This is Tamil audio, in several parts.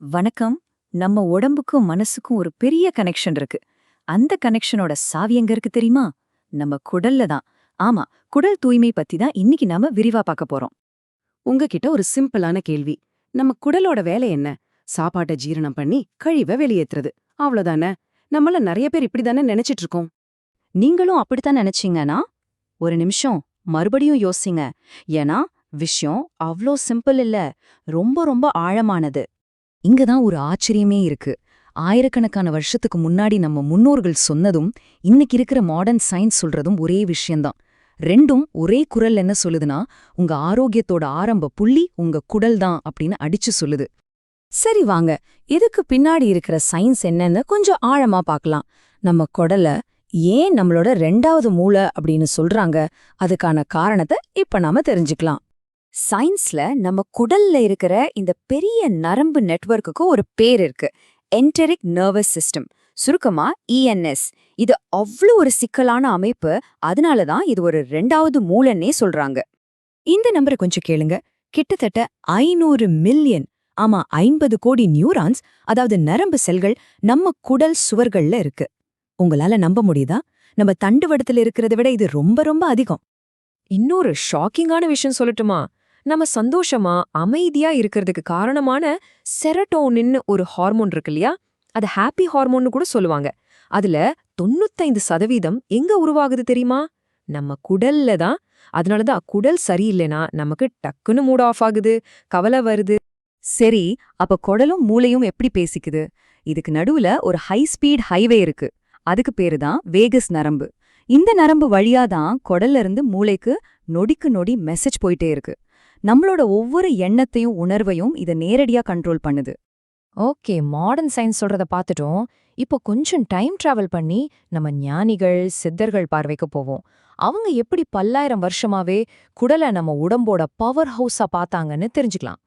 வணக்கம். நம்ம உடம்புக்கும் மனசுக்கும் ஒரு பெரிய கனெக்ஷன் இருக்கு. அந்த கனெக்ஷனோட சாவி எங்க இருக்கு தெரியுமா? நம்ம குடல்ல தான். ஆமா குடல் தூய்மை பத்தி தான் இன்னைக்கு நாம விரிவா பார்க்க போறோம். உங்ககிட்ட ஒரு சிம்பிளான கேள்வி. நம்ம குடலோட வேலை என்ன? சாப்பாட்டை ஜீரணம் பண்ணி கழிவை வெளியேத்துறது. அவ்வளவுதானே? நம்மள நிறைய பேர் இப்படிதானே நினைச்சிட்டு இருக்கோம். நீங்களும் அப்படித்தான் நினைச்சீங்கன்னா ஒரு நிமிஷம் மறுபடியும் யோசிங்க. ஏன்னா விஷயம் அவ்ளோ சிம்பிள் இல்ல. ரொம்ப ரொம்ப ஆழமானது. இங்க தான் ஒரு ஆச்சரியமே இருக்கு. ஆயிரக்கணக்கான வருஷத்துக்கு முன்னாடி நம்ம முன்னோர்கள் சொன்னதும் இன்னைக்கு இருக்கிற மாடர்ன் சயின்ஸ் சொல்றதும் ஒரே விஷயம்தான். ரெண்டும் ஒரே குரல் என்ன சொல்லுதுன்னா உங்க ஆரோக்கியத்தோட ஆரம்ப புள்ளி உங்க குடல் தான் அப்படின்னு அடிச்சு சொல்லுது. சரி வாங்க இதுக்கு பின்னாடி இருக்கிற சயின்ஸ் என்னன்னு கொஞ்சம் ஆழமா பார்க்கலாம். நம்ம குடல ஏன் நம்மளோட ரெண்டாவது மூளை அப்படின்னு சொல்றாங்க அதுக்கான காரணத்தை இப்ப நாம தெரிஞ்சுக்கலாம். சயின்ஸ்ல நம்ம குடல்ல இருக்கிற இந்த பெரிய நரம்பு நெட்வொர்க்குக்கு ஒரு பேர் இருக்கு. என்டெரிக் நர்வஸ் சிஸ்டம் சுருக்கமா இஎன்எஸ் இது அவ்வளோ ஒரு சிக்கலான அமைப்பு. அதனால தான் இது ஒரு ரெண்டாவது மூலன்னே சொல்றாங்க. இந்த நம்பரை கொஞ்சம் கேளுங்க. கிட்டத்தட்ட ஐநூறு மில்லியன் ஆமா ஐம்பது கோடி நியூரான்ஸ் அதாவது நரம்பு செல்கள் நம்ம குடல் சுவர்கள்ல இருக்கு. உங்களால நம்ப முடியுதா? நம்ம தண்டுவடத்துல இருக்கிறத விட இது ரொம்ப ரொம்ப அதிகம். இன்னொரு ஷாக்கிங்கான விஷயம் சொல்லட்டுமா? நம்ம சந்தோஷமா அமைதியா இருக்கிறதுக்கு காரணமான செரட்டோனின்னு ஒரு ஹார்மோன் இருக்கு இல்லையா? அது ஹாப்பி ஹார்மோன்னு கூட சொல்லுவாங்க. அதுல தொண்ணூத்தைந்து சதவீதம் எங்க உருவாகுது தெரியுமா? நம்ம குடல்ல தான். அதனாலதான் குடல் சரியில்லைனா நமக்கு டக்குன்னு மூட் ஆஃப் ஆகுது கவலை வருது. சரி அப்ப குடலும் மூளையும் எப்படி பேசிக்குது? இதுக்கு நடுவுல ஒரு ஹை ஸ்பீட் ஹைவே இருக்கு. அதுக்கு பேரு தான் வேகஸ் நரம்பு. இந்த நரம்பு வழியா தான் குடல்ல இருந்து மூளைக்கு நொடிக்கு நொடி மெசேஜ் போயிட்டே இருக்கு. நம்மளோட ஒவ்வொரு எண்ணத்தையும் உணர்வையும் இத நேரடியா கண்ட்ரோல் பண்ணுது. ஓகே மாடர்ன் சயின்ஸ் சொல்றத பார்த்துட்டோம். இப்போ கொஞ்சம் டைம் டிராவல் பண்ணி நம்ம ஞானிகள் சித்தர்கள் பார்வைக்கு போவோம். அவங்க எப்படி பல்லாயிரம் வருஷமாவே குடலை நம்ம உடம்போட பவர் ஹவுஸா பார்த்தாங்கன்னு தெரிஞ்சுக்கலாம்.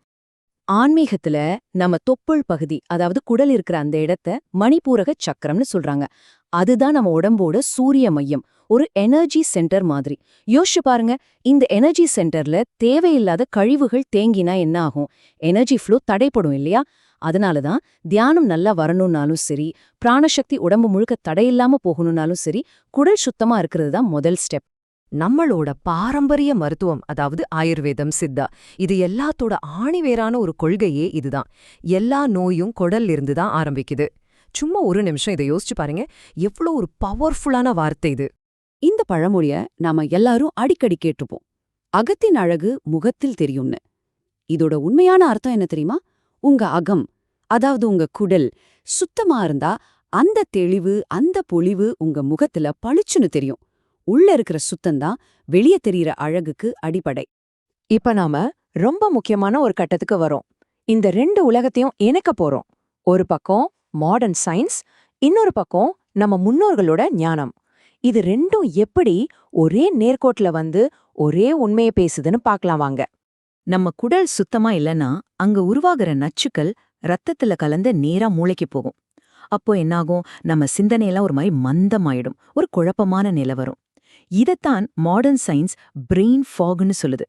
ஆன்மீகத்துல நம்ம தொப்புள் பகுதி அதாவது குடல் இருக்கிற அந்த இடத்த மணிப்பூரக சக்கரம்னு சொல்றாங்க. அதுதான் நம்ம உடம்போட சூரிய மையம். ஒரு எனர்ஜி சென்டர் மாதிரி. யோசிச்சு பாருங்க இந்த எனர்ஜி சென்டர்ல தேவையில்லாத கழிவுகள் தேங்கினா என்ன ஆகும்? எனர்ஜி ஃப்ளோ தடைப்படும் இல்லையா? அதனாலதான் தியானம் நல்லா வரணும்னாலும் சரி பிராணசக்தி உடம்பு முழுக்க தடையில்லாம போகணும்னாலும் சரி குடல் சுத்தமா இருக்கிறது தான் முதல் ஸ்டெப் நம்மளோட பாரம்பரிய மருத்துவம் அதாவது ஆயுர்வேதம் சித்தா இது எல்லாத்தோட ஆணிவேரான ஒரு கொள்கையே இதுதான். எல்லா நோயும் குடல்ல இருந்து தான் ஆரம்பிக்குது. சும்மா ஒரு நிமிஷம் இதை யோசிச்சு பாருங்க. எவ்வளோ ஒரு பவர்ஃபுல்லான வார்த்தை இது. இந்த பழமொழிய நாம எல்லாரும் அடிக்கடி கேட்டுப்போம் அகத்தின் அழகு முகத்தில் தெரியும்னு. இதோட உண்மையான அர்த்தம் என்ன தெரியுமா? உங்க அகம் அதாவது உங்க குடல் சுத்தமா இருந்தா அந்த தெளிவு அந்த பொழிவு உங்க முகத்துல பளிச்சுன்னு தெரியும். உள்ள இருக்கிற சுத்தம்தான் வெளிய தெரியற அழகுக்கு அடிப்படை. இப்ப நாம ரொம்ப முக்கியமான ஒரு கட்டத்துக்கு வரோம். இந்த ரெண்டு உலகத்தையும் இணைக்க போறோம். ஒரு பக்கம் மாடர்ன் சயின்ஸ் இன்னொரு பக்கம் நம்ம முன்னோர்களோட ஞானம். இது ரெண்டும் எப்படி ஒரே நேர்கோட்ல வந்து ஒரே உண்மையை பேசுதுன்னு பார்க்கலாம் வாங்க. நம்ம குடல் சுத்தமா இல்லனா அங்க உருவாகிற நச்சுக்கள் ரத்தத்துல கலந்து நேரா மூளைக்கு போகும். அப்போ என்னாகும்? நம்ம சிந்தனையெல்லாம் ஒரு மாதிரி மந்தமாயிடும். ஒரு குழப்பமான நிலை வரும். இதைத்தான் மாடர்ன் சயின்ஸ் பிரெயின் ஃபாக்னு சொல்லுது.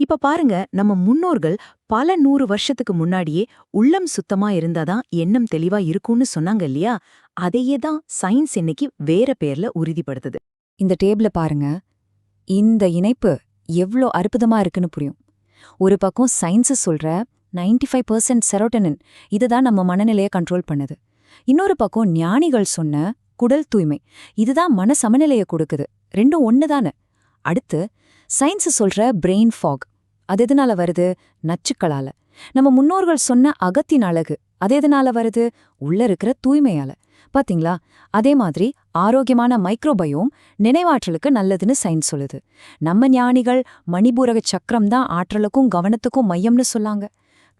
இப்ப பாருங்க நம்ம முன்னோர்கள் பல நூறு வருஷத்துக்கு முன்னாடியே உள்ளம் சுத்தமா இருந்தாதான் எண்ணம் தெளிவா இருக்கும்னு சொன்னாங்க இல்லையா? அதையே தான் சயின்ஸ் இன்னைக்கு வேற பேர்ல உறுதிப்படுத்துது. இந்த டேபிள பாருங்க இந்த இணைப்பு எவ்ளோ அற்புதமா இருக்குன்னு புரியும். ஒரு பக்கம் சயின்ஸு சொல்ற 95% ஃபைவ் பர்சன்ட் செரோட்டனின் இதுதான் நம்ம மனநிலையை கண்ட்ரோல் பண்ணுது. இன்னொரு பக்கம் ஞானிகள் சொன்ன குடல் தூய்மை. இதுதான் மன சமநிலையை கொடுக்குது. ரெண்டும் ஒண்ணுதானே. அடுத்து சயின்ஸு சொல்ற பிரெயின் ஃபாக் அது எதனால வருது? நச்சுக்களால. நம்ம முன்னோர்கள் சொன்ன அகத்தின் அழகு. அது எதனால வருது? உள்ள இருக்கிற தூய்மையால. பாத்தீங்களா? அதே மாதிரி ஆரோக்கியமான மைக்ரோபயோம் நினைவாற்றலுக்கு நல்லதுன்னு சயின்ஸ் சொல்லுது. நம்ம ஞானிகள் மணிபூரக சக்கரம் தான் ஆற்றலுக்கும் கவனத்துக்கும் மையம்னு சொல்லாங்க.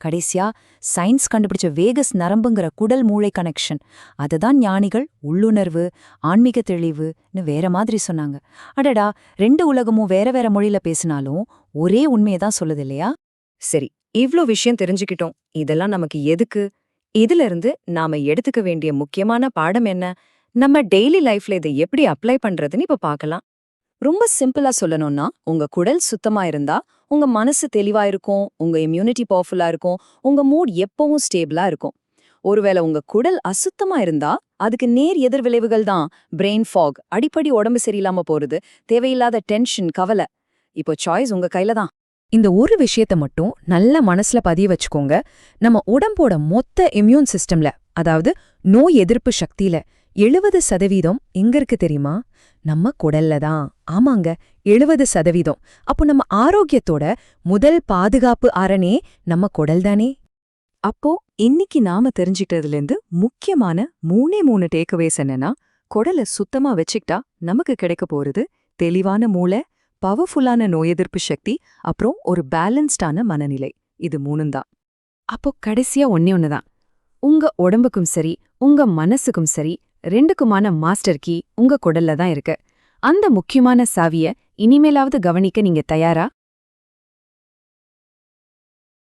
கடைசியா சயின்ஸ் கண்டுபிடிச்ச வேகஸ் நரம்புங்கிற குடல் மூளை கனெக்ஷன் அததான் ஞானிகள் உள்ளுணர்வு ஆன்மீக தெளிவுன்னு வேற மாதிரி சொன்னாங்க. அடடா ரெண்டு உலகமும் வேற வேற மொழியில பேசினாலும் ஒரே உண்மையை தான் சொல்லுது இல்லையா? சரி இவ்ளோ விஷயம் தெரிஞ்சுக்கிட்டோம். இதெல்லாம் நமக்கு எதுக்கு? இதுல இருந்து நாம எடுத்துக்க வேண்டிய முக்கியமான பாடம் என்ன? நம்ம டெய்லி லைஃப்ல இதை எப்படி அப்ளை பண்றதுன்னு இப்ப பார்க்கலாம். ரொம்ப சிம்பிளா சொல்லணும்னா உங்க குடல் சுத்தமா இருந்தா உங்க மனசு தெளிவா இருக்கும் உங்க இம்யூனிட்டி பவர்ஃபுல்லா இருக்கும் உங்க மூட் எப்பவும் ஸ்டேபிளா இருக்கும். ஒருவேளை உங்க குடல் அசுத்தமா இருந்தா அதுக்கு நேர் எதிர் விளைவுகள் தான் பிரெயின் ஃபாக் அடிப்படி உடம்பு சரியில்லாம போறது தேவையில்லாத டென்ஷன் கவலை. இப்போ சாய்ஸ் உங்க கையில தான். இந்த ஒரு விஷயத்த மட்டும் நல்ல மனசுல பதிய வச்சுக்கோங்க. நம்ம உடம்போட மொத்த இம்யூன் சிஸ்டம்ல அதாவது நோய் எதிர்ப்பு சக்தியில எழுபது சதவீதம் எங்க இருக்கு தெரியுமா? நம்ம குடல்ல தான். ஆமாங்க எழுபது சதவீதம். அப்போ நம்ம ஆரோக்கியத்தோட முதல் பாதுகாப்பு அரணே நம்ம குடல் தானே? அப்போ இன்னைக்கு நாம தெரிஞ்சுக்கிட்டதுல இருந்து முக்கியமான மூணே மூணு டேக்அவேஸ் என்னன்னா குடலை சுத்தமா வச்சுக்கிட்டா நமக்கு கிடைக்க போறது தெளிவான மூளை பவர்ஃபுல்லான நோய் எதிர்ப்பு சக்தி அப்புறம் ஒரு பேலன்ஸ்டான மனநிலை. இது மூணும் தான். அப்போ கடைசியா ஒன்னே ஒன்னுதான். உங்க உடம்புக்கும் சரி உங்க மனசுக்கும் சரி ரெண்டுக்குமான மாஸ்டர் கீ உங்க குடல்ல தான் இருக்கு. அந்த முக்கியமான சாவிய இனிமேலாவது கவனிக்க நீங்க தயாரா?